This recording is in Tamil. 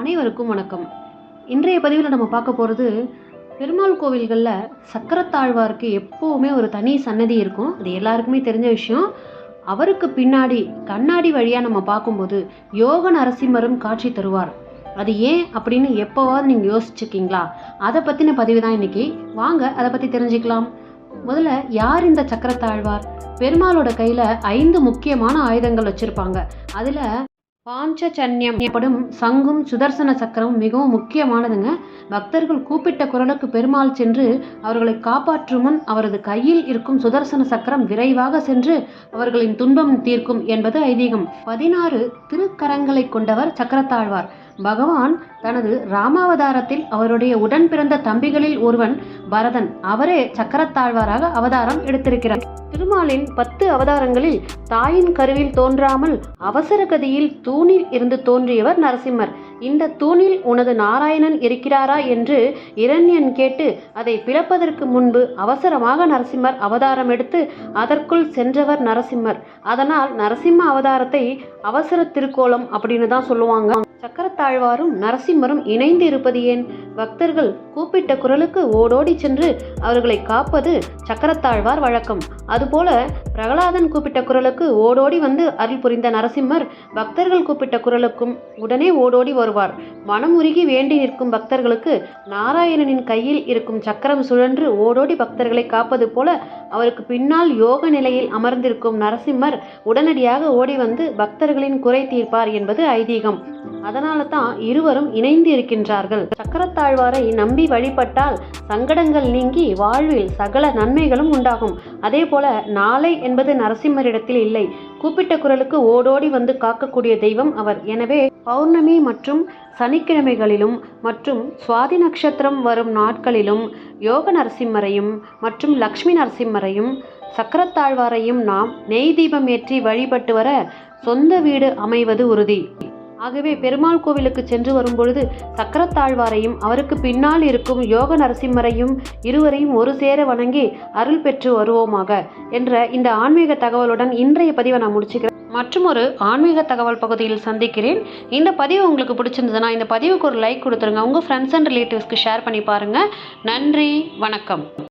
அனைவருக்கும் வணக்கம். இன்றைய பதிவில் நம்ம பார்க்க போகிறது பெருமாள் கோவில்களில் சக்கரத்தாழ்வாருக்கு எப்போவுமே ஒரு தனி சன்னதி இருக்கும். அது எல்லாருக்குமே தெரிஞ்ச விஷயம். அவருக்கு பின்னாடி கண்ணாடி வழியாக நம்ம பார்க்கும்போது யோக நரசிம்மரும் காட்சி தருவார். அது ஏன் அப்படின்னு எப்போவாவது நீங்கள் யோசிச்சிருக்கீங்களா? அதை பற்றின பதிவு தான் இன்றைக்கி வாங்க அதை பற்றி தெரிஞ்சுக்கலாம். முதல்ல யார் இந்த சக்கரத்தாழ்வார்? பெருமாளோட கையில் ஐந்து முக்கியமான ஆயுதங்கள் வச்சுருப்பாங்க. அதில் பாஞ்சஜன்யம் எனப்படும் சங்கும் சுதர்சன சக்கரமும் மிகவும் முக்கியமானதுங்க. பக்தர்கள் கூப்பிட்ட குரலுக்கு பெருமாள் சென்று அவர்களை காப்பாற்றும் முன் அவரது கையில் இருக்கும் சுதர்சன சக்கரம் விரைவாக சென்று அவர்களின் துன்பம் தீர்க்கும் என்பது ஐதீகம். பதினாறு திருக்கரங்களை கொண்டவர் சக்கரத்தாழ்வார். பகவான் தனது ராமாவதாரத்தில் அவருடைய உடன் பிறந்த தம்பிகளில் ஒருவன் பரதன். அவரே சக்கரத்தாழ்வாராக அவதாரம் எடுத்திருக்கிறார். திருமாலின் பத்து அவதாரங்களில் தாயின் கருவில் தோன்றாமல் அவசர கதியில் தூணில் இருந்து தோன்றியவர் நரசிம்மர். இந்த தூணில் உனது நாராயணன் இருக்கிறாரா என்று இரண்யன் கேட்டு அதை பிளப்பதற்கு முன்பு அவசரமாக நரசிம்மர் அவதாரம் எடுத்து அதற்குள் சென்றவர் நரசிம்மர். அதனால் நரசிம்ம அவதாரத்தை அவசர திருக்கோலம் அப்படின்னு தான் சொல்லுவாங்க. சக்கரத்தாழ்வாரும் நரசிம்மரும் இணைந்து இருப்பது ஏன்? பக்தர்கள் கூப்பிட்ட குரலுக்கு ஓடோடி சென்று அவர்களை காப்பது சக்கரத்தாழ்வார் வழக்கம். அதுபோல பிரகலாதன் கூப்பிட்ட குரலுக்கு ஓடோடி வந்து அருள் புரிந்த நரசிம்மர் பக்தர்கள் கூப்பிட்ட குரலுக்கும் உடனே ஓடோடி வருவார். மனம் உருகி வேண்டி நிற்கும் பக்தர்களுக்கு நாராயணனின் கையில் இருக்கும் சக்கரம் சுழன்று ஓடோடி பக்தர்களை காப்பது போல அவருக்கு பின்னால் யோக நிலையில் அமர்ந்திருக்கும் நரசிம்மர் உடனடியாக ஓடி வந்து பக்தர்களின் குறை தீர்ப்பார் என்பது ஐதீகம். அதனால தான் இருவரும் இணைந்து இருக்கின்றார்கள். சக்கரத்தாழ்வாரை நம்பி வழிபட்டால் சங்கடங்கள் நீங்கி வாழ்வில் சகல நன்மைகளும் உண்டாகும். அதே போல நாளை என்பது நரசிம்மரிடத்தில் இல்லை. கூப்பிட்ட குரலுக்கு ஓடோடி வந்து காக்கக்கூடிய தெய்வம் அவர். எனவே பௌர்ணமி மற்றும் சனிக்கிழமைகளிலும் மற்றும் சுவாதி நட்சத்திரம் வரும் நாட்களிலும் யோக நரசிம்மரையும் மற்றும் லக்ஷ்மி நரசிம்மரையும் சக்கரத்தாழ்வாரையும் நாம் நெய் தீபம் ஏற்றி வழிபட்டு வர சொந்த வீடு அமைவது உறுதி. ஆகவே பெருமாள் கோவிலுக்கு சென்று வரும்பொழுது சக்கரத்தாழ்வாரையும் அவருக்கு பின்னால் இருக்கும் யோக நரசிம்மரையும் இருவரையும் ஒரு சேர வணங்கி அருள் பெற்று வருவோமாக என்ற இந்த ஆன்மீக தகவலுடன் இன்றைய பதிவை நான் முடிச்சுக்கிறேன். மற்றும் ஒரு ஆன்மீக தகவல் பகுதியில் சந்திக்கிறேன். இந்த பதிவு உங்களுக்கு பிடிச்சிருந்ததுன்னா இந்த பதிவுக்கு ஒரு லைக் கொடுத்துருங்க. உங்கள் ஃப்ரெண்ட்ஸ் அண்ட் ரிலேட்டிவ்ஸ்க்கு ஷேர் பண்ணி பாருங்கள் நன்றி வணக்கம்.